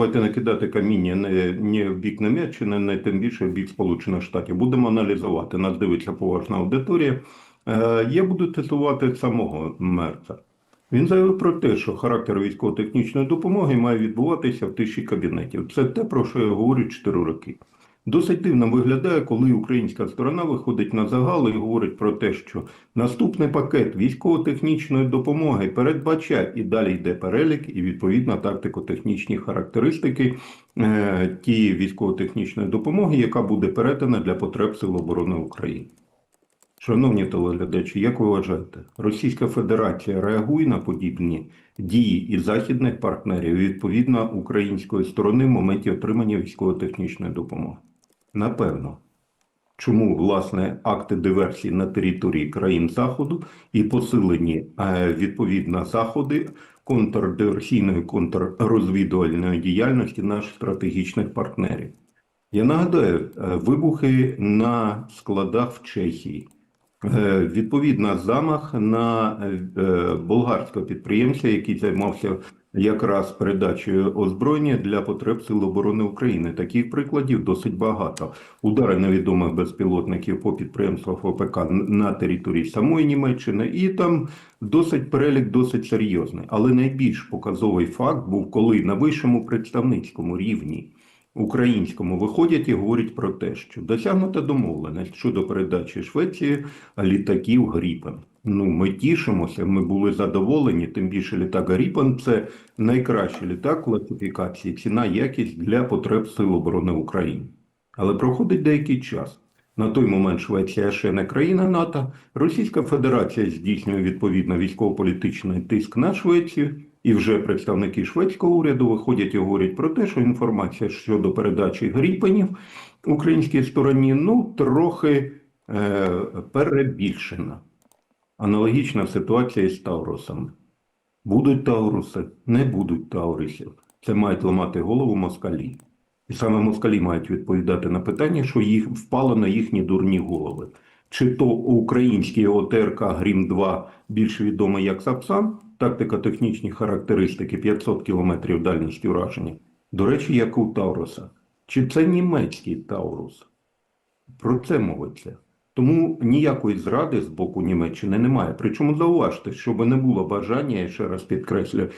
давайте не кидати каміння не, не в бік Німеччини, не тим більше в бік Сполучених Штатів. Будемо аналізувати. Нас дивиться поважна аудиторія. Е, я буду цитувати самого Мерца. Він заявив про те, що характер військово-технічної допомоги має відбуватися в тиші кабінетів. Це те, про що я говорю 4 роки. Досить дивно виглядає, коли українська сторона виходить на загал і говорить про те, що наступний пакет військово-технічної допомоги передбачає і далі йде перелік і відповідно тактико-технічні характеристики е, тієї військово-технічної допомоги, яка буде передана для потреб Сил оборони України. Шановні телеглядачі, як ви вважаєте, Російська Федерація реагує на подібні дії і західних партнерів і, відповідно української сторони в моменті отримання військово-технічної допомоги? Напевно. Чому власне акти диверсії на території країн Заходу і посилені е, відповідно заходи контрдиверсійної контррозвідувальної діяльності наших стратегічних партнерів? Я нагадаю, е, вибухи на складах в Чехії. Е, Відповідно, замах на болгарського підприємця, який займався якраз передачею озброєння для потреб Сил оборони України. Таких прикладів досить багато. Удари невідомих безпілотників по підприємствах ОПК на території самої Німеччини, і там досить перелік досить серйозний. Але найбільш показовий факт був, коли на вищому представницькому рівні українському виходять і говорять про те, що досягнута домовленість щодо передачі Швеції літаків Гріпен. Ну, ми тішимося, ми були задоволені. Тим більше літак Гріпен це найкращий літак класифікації, ціна, якість для потреб Сил оборони України. Але проходить деякий час. На той момент Швеція ще не країна НАТО. Російська Федерація здійснює відповідно військово-політичний тиск на Швецію, і вже представники шведського уряду виходять і говорять про те, що інформація щодо передачі гріпенів українській стороні ну трохи е, перебільшена. Аналогічна ситуація із Таурусами. Будуть Тауруси, не будуть Таурусів. Це мають ламати голову москалі. І саме москалі мають відповідати на питання, що їх впало на їхні дурні голови. Чи то український ОТРК Грім-2 більш відомий як Сапсан, тактико-технічні характеристики 500 км дальність ураження. До речі, як у Тауруса. Чи це німецький Таурус? Про це мовиться. Тому ніякої зради з боку Німеччини немає. Причому зауважте, щоб не було бажання, я ще раз підкреслю,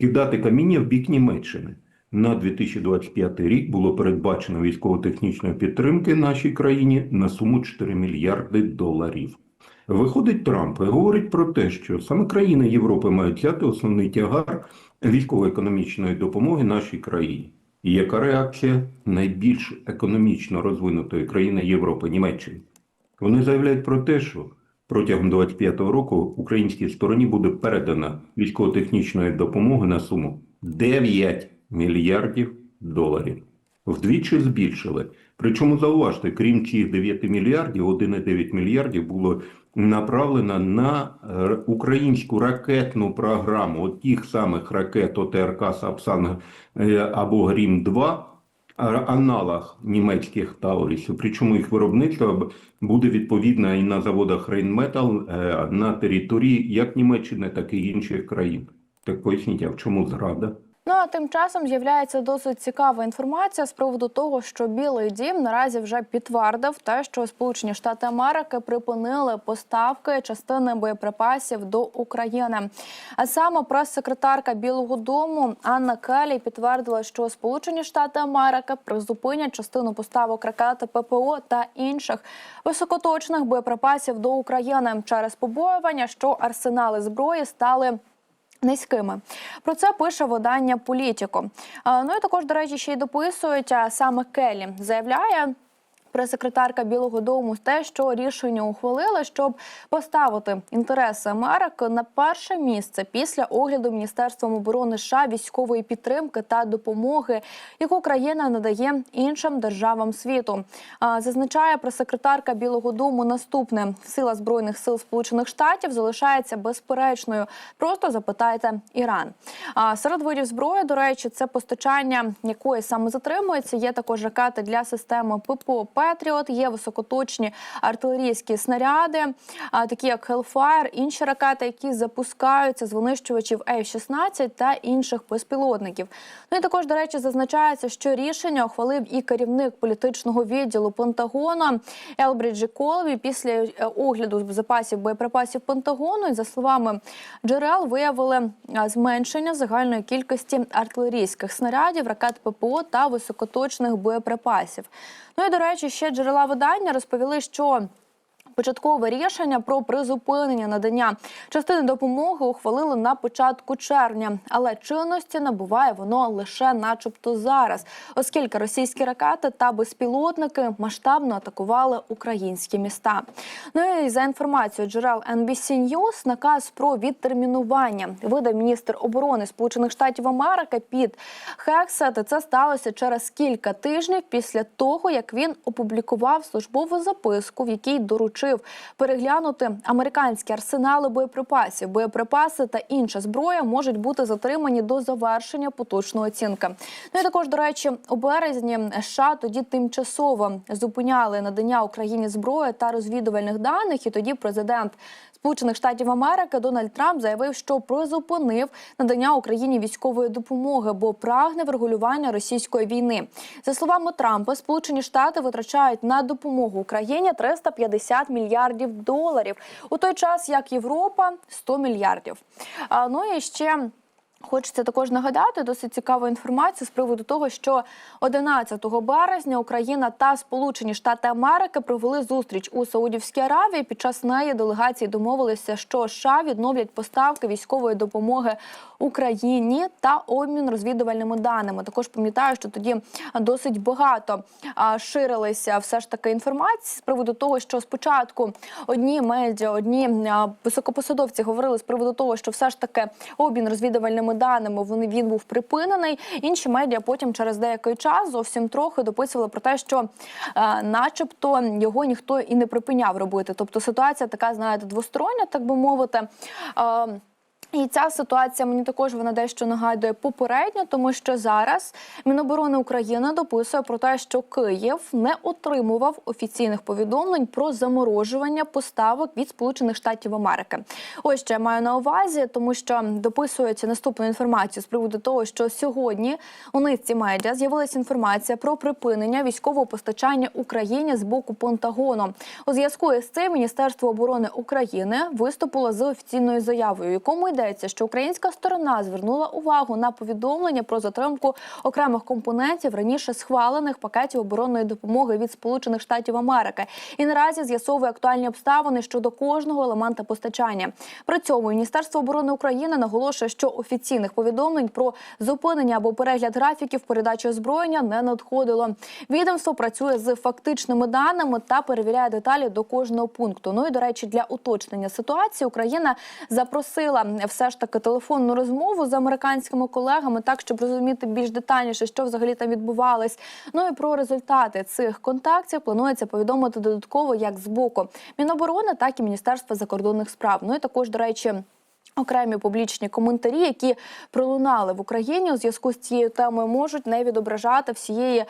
кидати каміння в бік Німеччини. На 2025 рік було передбачено військово-технічної підтримки нашій країні на суму 4 мільярди доларів. Виходить Трамп і говорить про те, що саме країни Європи мають взяти основний тягар військово-економічної допомоги нашій країні. І яка реакція найбільш економічно розвинутої країни Європи Німеччини? Вони заявляють про те, що протягом 2025 року українській стороні буде передана військово-технічної допомоги на суму 9 мільярдів доларів. Вдвічі збільшили. Причому зауважте, крім цих 9 мільярдів, 1,9 мільярдів було направлено на е, українську ракетну програму от тих самих ракет ОТРК Сапсан е, або Грім-2, а- аналог німецьких Таурісів. Причому їх виробництво буде відповідно і на заводах Рейнметал на території як Німеччини, так і інших країн. Так поясніть, а в чому зрада? Ну а тим часом з'являється досить цікава інформація з приводу того, що Білий Дім наразі вже підтвердив те, що Сполучені Штати Америки припинили поставки частини боєприпасів до України. А саме прес-секретарка Білого Дому Анна Келі підтвердила, що Сполучені Штати Америки призупинять частину поставок ракети ППО та інших високоточних боєприпасів до України через побоювання, що арсенали зброї стали. Низькими про це пише видання Політіко. Ну і також, до речі, ще й дописують саме Келі заявляє. Прес-секретарка Білого Дому те, що рішення ухвалили, щоб поставити інтереси Америки на перше місце після огляду Міністерством оборони США військової підтримки та допомоги, яку країна надає іншим державам світу. Зазначає прес-секретарка Білого Дому наступне: сила збройних сил Сполучених Штатів залишається безперечною. Просто запитайте Іран. Серед видів зброї, до речі, це постачання якої саме затримується. Є також ракети для системи ППО Петріот, є високоточні артилерійські снаряди, такі як Hellfire, інші ракети, які запускаються з винищувачів F-16 та інших безпілотників. Ну і також, до речі, зазначається, що рішення ухвалив і керівник політичного відділу Пентагону Елбріджі Колві після е, огляду запасів боєприпасів Пентагону. І за словами джерел, виявили зменшення загальної кількості артилерійських снарядів, ракет ППО та високоточних боєприпасів. Ну і до речі, ще джерела видання розповіли, що Початкове рішення про призупинення надання частини допомоги ухвалили на початку червня, але чинності набуває воно лише, начебто, зараз, оскільки російські ракети та безпілотники масштабно атакували українські міста. Ну і за інформацією джерел NBC News, наказ про відтермінування видав міністр оборони Сполучених Штатів Америки Піт Хексет. Це сталося через кілька тижнів після того, як він опублікував службову записку, в якій доручив переглянути американські арсенали боєприпасів. Боєприпаси та інша зброя можуть бути затримані до завершення поточної оцінки. Ну і також, до речі, у березні США тоді тимчасово зупиняли надання Україні зброї та розвідувальних даних. І тоді президент Сполучених Штатів Америки Дональд Трамп заявив, що призупинив надання Україні військової допомоги, бо прагне врегулювання російської війни. За словами Трампа, Сполучені Штати витрачають на допомогу Україні 350 мільярдів доларів, у той час як Європа 100 мільярдів. А, ну і ще. Хочеться також нагадати досить цікаву інформацію з приводу того, що 11 березня Україна та Сполучені Штати Америки провели зустріч у Саудівській Аравії. Під час неї делегації домовилися, що США відновлять поставки військової допомоги Україні та обмін розвідувальними даними. Також пам'ятаю, що тоді досить багато ширилися все ж таки інформації з приводу того, що спочатку одні медіа, одні високопосадовці говорили з приводу того, що все ж таки обмін розвідувальними даними вони він був припинений. Інші медіа потім через деякий час зовсім трохи дописували про те, що, е, начебто, його ніхто і не припиняв робити. Тобто ситуація така, знаєте, двостороння, так би мовити. Е, і ця ситуація мені також вона дещо нагадує попередньо, тому що зараз Міноборони України дописує про те, що Київ не отримував офіційних повідомлень про заморожування поставок від Сполучених Штатів Америки. Ось що я маю на увазі, тому що дописується наступну інформацію з приводу того, що сьогодні у низці медіа з'явилася інформація про припинення військового постачання Україні з боку Пентагону. У зв'язку із цим Міністерство оборони України виступило з офіційною заявою, якому йдеться, що українська сторона звернула увагу на повідомлення про затримку окремих компонентів раніше схвалених пакетів оборонної допомоги від Сполучених Штатів Америки, і наразі з'ясовує актуальні обставини щодо кожного елемента постачання. При цьому Міністерство оборони України наголошує, що офіційних повідомлень про зупинення або перегляд графіків передачі озброєння не надходило. Відомство працює з фактичними даними та перевіряє деталі до кожного пункту. Ну і до речі, для уточнення ситуації Україна запросила все ж таки телефонну розмову з американськими колегами, так щоб розуміти більш детальніше, що взагалі там відбувалось. Ну і про результати цих контактів планується повідомити додатково як з боку Міноборони, так і Міністерства закордонних справ. Ну і також, до речі. Окремі публічні коментарі, які пролунали в Україні у зв'язку з цією темою, можуть не відображати всієї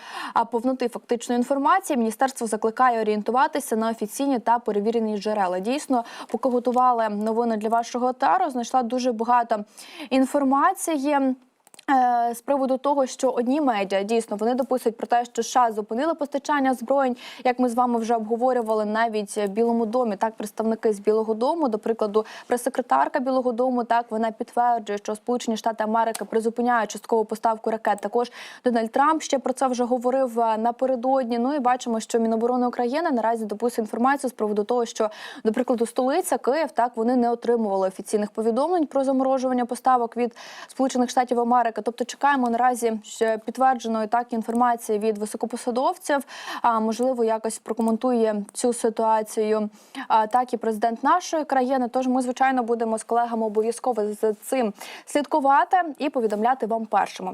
повноти фактичної інформації. Міністерство закликає орієнтуватися на офіційні та перевірені джерела. Дійсно, поки готували новини для вашого тару, знайшла дуже багато інформації. Е, З приводу того, що одні медіа дійсно вони дописують про те, що США зупинили постачання зброєнь, як ми з вами вже обговорювали, навіть в Білому домі, так представники з Білого Дому, до прикладу, прес-секретарка Білого Дому, так вона підтверджує, що Сполучені Штати Америки призупиняють часткову поставку ракет. Також Дональд Трамп ще про це вже говорив е, напередодні. Ну і бачимо, що Міноборони України наразі дописує інформацію з приводу того, що до прикладу столиця Київ так вони не отримували офіційних повідомлень про заморожування поставок від Сполучених Штатів Америки. Тобто чекаємо наразі підтвердженої так інформації від високопосадовців. А можливо, якось прокоментує цю ситуацію. А так і президент нашої країни. Тож ми звичайно будемо з колегами обов'язково за цим слідкувати і повідомляти вам першими.